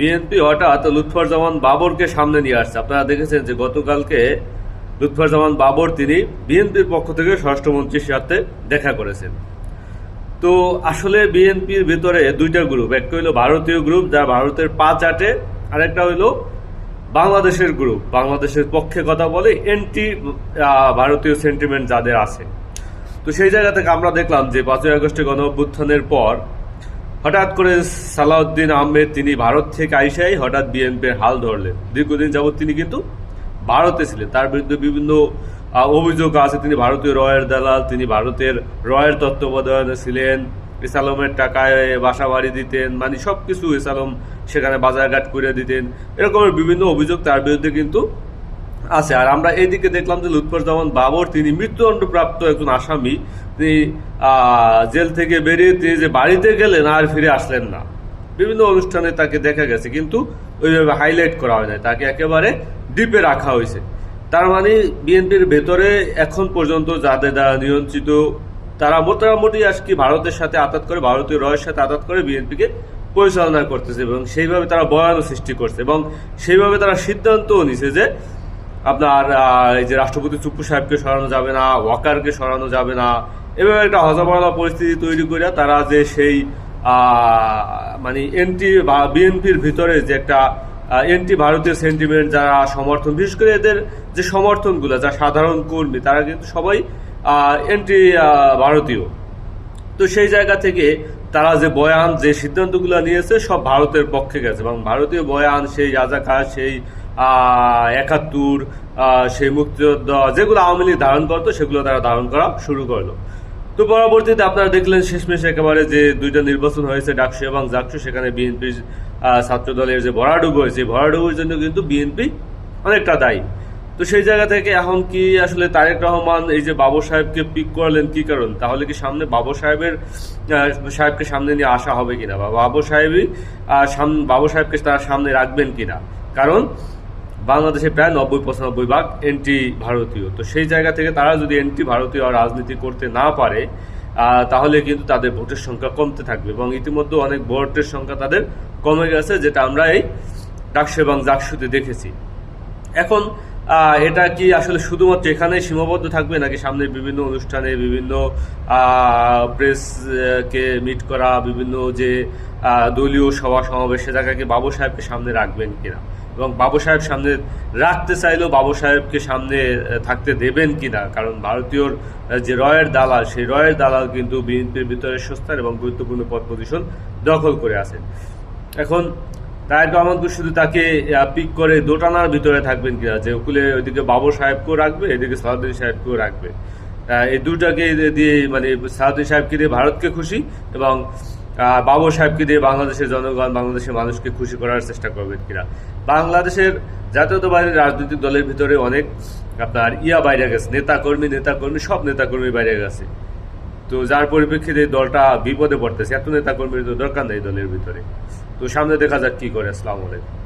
BNP হঠাৎ লুৎফরজামান বাবরকে সামনে নিয়ে আসছে। আপনারা দেখেছেন যে গতকালকে লুৎফরজামান বাবর তিনি বিএনপির পক্ষ থেকে স্বরাষ্ট্রমন্ত্রীর সাথে দেখা করেছেন। তো আসলে বিএনপির ভিতরে দুইটা গ্রুপ একটা হইল ভারতীয় গ্রুপ যা ভারতের পা চাটে আরেকটা হইল বাংলাদেশের গ্রুপ বাংলাদেশের পক্ষে কথা বলে এন্টি ভারতীয় সেন্টিমেন্ট যাদের আছে। তো সেই জায়গা থেকে আমরা দেখলাম যে পাঁচই আগস্টে গণ অভ্যুত্থানের পর হঠাৎ করে সালাউদ্দিন আহমেদ তিনি ভারত থেকে আইসাই হঠাৎ বিএনপির হাল ধরলেন। দীর্ঘদিন যাবৎ তিনি কিন্তু ভারতে ছিলেন। তার বিরুদ্ধে বিভিন্ন অভিযোগ আছে। তিনি ভারতীয় রয়ের দালাল, তিনি ভারতের রয়ের তত্ত্বাবধানে ছিলেন। ইসালমের টাকায় বাসা বাড়ি দিতেন মানে সব কিছু ইসালম সেখানে বাজারঘাট করে দিতেন। এরকমের বিভিন্ন অভিযোগ তার বিরুদ্ধে কিন্তু আছে। আর আমরা এইদিকে দেখলাম যে লুৎফরজামান বাবর, তিনি মৃত্যুদণ্ডপ্রাপ্ত একজন আসামি। তিনি জেল থেকে বেরিয়ে তিনি যে বাড়িতে গেলেন আর ফিরে আসলেন না। বিভিন্ন অনুষ্ঠানে তাকে দেখা গেছে, কিন্তু ওইভাবে হাইলাইট করা হয় না তাকে একেবারে ডিপে রাখা হয়েছে। তার মানে বিএনপির ভেতরে এখন পর্যন্ত যাদের দ্বারা নিয়ন্ত্রিত, তারা মোটামুটি আজকে ভারতের সাথে আতাত করে, ভারতীয় রয়ের সাথে আতাত করে বিএনপিকে পরিচালনা করতেছে এবং সেইভাবে তারা বয়ানও সৃষ্টি করছে এবং সেইভাবে তারা সিদ্ধান্তও নিছে যে আপনার এই যে রাষ্ট্রপতি চুপ্পু সাহেবকে সরানো যাবে না, ওয়াকারকে সরানো যাবে না, এভাবে একটা হজবরলা পরিস্থিতি তৈরি করে তারা যে সেই মানে এনটি বা বিএনপির ভিতরে যে একটা এনটি ভারতীয় সেন্টিমেন্ট যারা সমর্থন, বিশেষ করে এদের যে সমর্থনগুলো, যা সাধারণ কর্মী, তারা কিন্তু সবাই এনটি ভারতীয়। তো সেই জায়গা থেকে তারা যে বয়ান, যে সিদ্ধান্তগুলো নিয়েছে, সব ভারতের পক্ষে গেছে এবং ভারতীয় বয়ান, সেই রাজাকার সেই একাত্তর সেই মুক্তিযোদ্ধা যেগুলো আওয়ামী লীগ ধারণ করতো সেগুলো তারা ধারণ করা শুরু করল। তো পরবর্তীতে আপনারা দেখলেন শেষমেশ একেবারে যে দুইটা নির্বাচন হয়েছে ডাকসু এবং জাকসু সেখানে বিএনপির ছাত্র দলের যে ভরাডুবু হয়েছে ভরাডুবুর জন্য কিন্তু বিএনপি অনেকটা দায়ী। তো সেই জায়গা থেকে এখন কি আসলে তারেক রহমান এই যে বাবু সাহেবকে পিক করলেন কি কারণ? তাহলে কি সামনে বাবু সাহেবের সাহেবকে সামনে নিয়ে আসা হবে কিনা? বা বাবু সাহেবই আহ, সাম- বাবু সাহেবকে তারা সামনে রাখবেন কিনা? কারণ বাংলাদেশে প্রায় নব্বই পঁচানব্বই ভাগ এন্টি ভারতীয়। তো সেই জায়গা থেকে তারা যদি এন্টি ভারতীয় রাজনীতি করতে না পারে তাহলে কিন্তু তাদের ভোটের সংখ্যা কমতে থাকবে এবং ইতিমধ্যে অনেক ভোটের সংখ্যা তাদের কমে গেছে, যেটা আমরা এই ডাকসু এবং জাকসুতে দেখেছি। এখন এটা কি আসলে শুধুমাত্র এখানে সীমাবদ্ধ থাকবে, নাকি সামনে বিভিন্ন অনুষ্ঠানে বিভিন্ন প্রেস কে মিট করা, বিভিন্ন যে দলীয় সভা সমাবেশ জায়গাকে বাবু সাহেবকে সামনে রাখবেন কিনা? এবং বাবু সাহেব সামনে রাখতে চাইলেও বাবু সাহেবকে সামনে থাকতে দেবেন কিনা কারণ ভারতীয়র যে রয়ের দালাল, সেই রয়ের দালাল কিন্তু বিএনপির ভিতরে সস্তার এবং গুরুত্বপূর্ণ পদ পজিশন দখল করে আছেন। এখন তারেক রহমানকে শুধু তাকে পিক করে দোটানার ভিতরে থাকবেন কিনা যে ওকুলে ওইদিকে বাবু সাহেবকেও রাখবে, এদিকে সালাউদ্দিন সাহেবকেও রাখবে। এই দুটাকে দিয়ে মানে সালাউদ্দিন সাহেবকে দিয়ে ভারতকে খুশি এবং বাবু সাহেবকে দিয়ে বাংলাদেশের জনগণ, বাংলাদেশের মানুষকে খুশি করার চেষ্টা করবেন কিনা? বাংলাদেশের জাতীয়তাবাদী রাজনৈতিক দলের ভিতরে অনেক আপনার ইয়া বাইরে গেছে, নেতাকর্মী নেতাকর্মী, সব নেতাকর্মী বাইরে গেছে। তো যার পরিপ্রেক্ষিতে দলটা বিপদে পড়তেছে, এত নেতাকর্মীর তো দরকার নেই দলের ভিতরে। তো সামনে দেখা যাক কি করে, আসসালামু আলাইকুম।